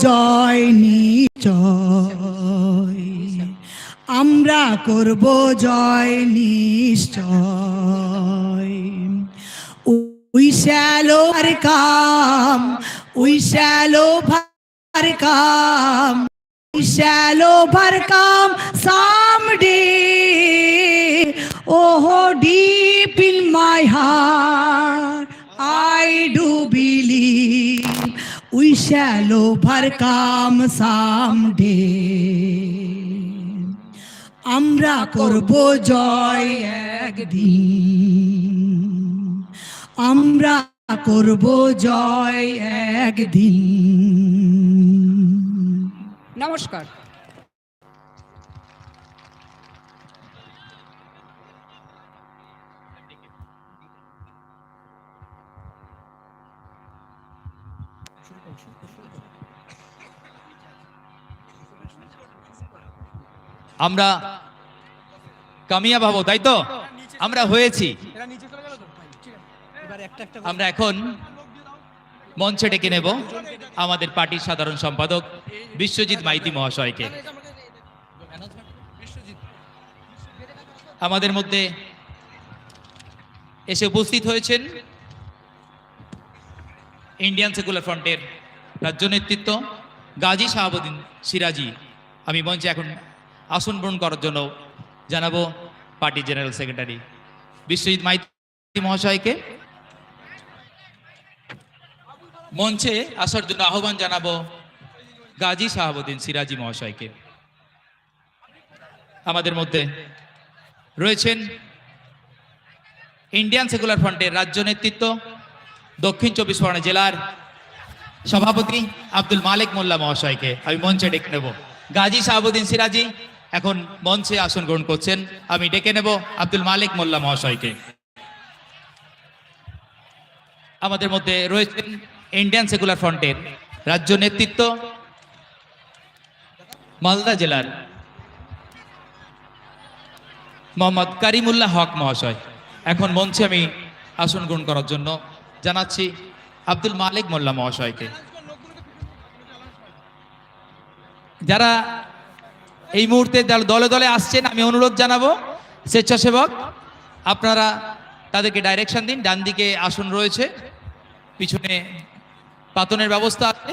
জয় নিশ্চয় আমরা করব জয় নিশ্চয় we shall come we shall come We shall overcome someday. Oh, deep in my heart, we shall overcome someday. আমরা করব জয় একদিন। আমরা করব জয় একদিন। নমস্কার। আমরা কামিয়াব হব তাই তো? আমরা হয়েছি। আমরা এখন মঞ্চে ডেকে নেব আমাদের পার্টির সাধারণ সম্পাদক বিশ্বজিৎ মাইতি মহাশয়কে। আমাদের মধ্যে এসে উপস্থিত হয়েছেন ইন্ডিয়ান সেকুলার ফ্রন্টের রাজ্য নেতৃত্ব, গাজী শাহাবুদ্দিন সিরাজি, আমি মঞ্চে এখন আসন গ্রহণ করার জন্য জানাব party general secretary. Biswajit Maiti মহাশয়কে মঞ্চে আসার জন্য আহ্বান জানাব গাজী শাহাবুদ্দিন সিরাজি মহাশয়কে। আমাদের মধ্যে রয়েছেন ইন্ডিয়ান সেকুলার ফ্রন্টের রাজ্য নেতৃত্ব দক্ষিণ চব্বিশ পরগনা জেলার সভাপতি আব্দুল মালিক মোল্লা মহাশয়কে আমি মঞ্চে ডেকে নেব। গাজী শাহাবুদ্দিন সিরাজি এখন মঞ্চে আসন গ্রহণ করছেন। আমি ডেকে নেব আব্দুল মালিক মোল্লা মহাশয়কে। আমাদের মধ্যে রয়েছেন ইন্ডিয়ান সেকুলার ফ্রন্টের রাজ্য নেতৃত্ব মালদা জেলার মোহাম্মদ কারিমুল্লাহ হক মহাশয়। এখন মঞ্চে আমি আসন গ্রহণ করার জন্য জানাচ্ছি আব্দুল মালিক মোল্লা মহাশয়কে। যারা এই মুহূর্তে দলে দলে আসছেন, আমি অনুরোধ জানাব স্বেচ্ছাসেবক, আপনারা তাদেরকে ডাইরেকশন দিন, ডান দিকে আসন রয়েছে, পিছনে পাতনের ব্যবস্থা আছে।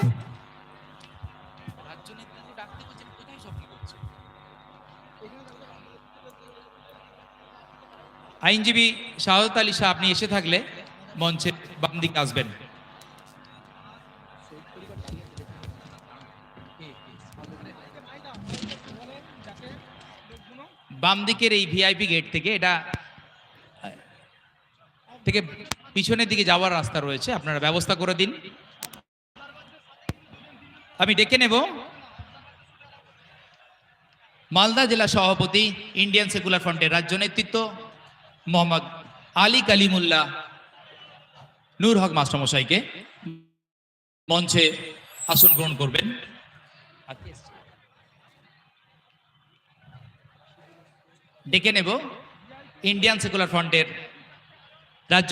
আইনজীবী শাহাদত আলী শাহ, আপনি এসে থাকলে মঞ্চের বাম দিকে আসবেন। বাম দিকের এই ভিআইপি গেট থেকে এটা, থেকে পিছনের দিকে যাওয়ার রাস্তা রয়েছে। আপনারা ব্যবস্থা করে দিন। আমি ডেকে নেব। মালদা জেলা সভাপতি, ইন্ডিয়ান সেকুলার ফ্রন্টের রাজ্য নেতৃত্ব, মোহাম্মদ আলী কালিমুল্লাহ নূর হক মাস্টারমশাইকে মঞ্চে আসন গ্রহণ করবেন। ডেকে নেব ইন্ডিয়ান সেকুলার ফ্রন্টের রাজ্য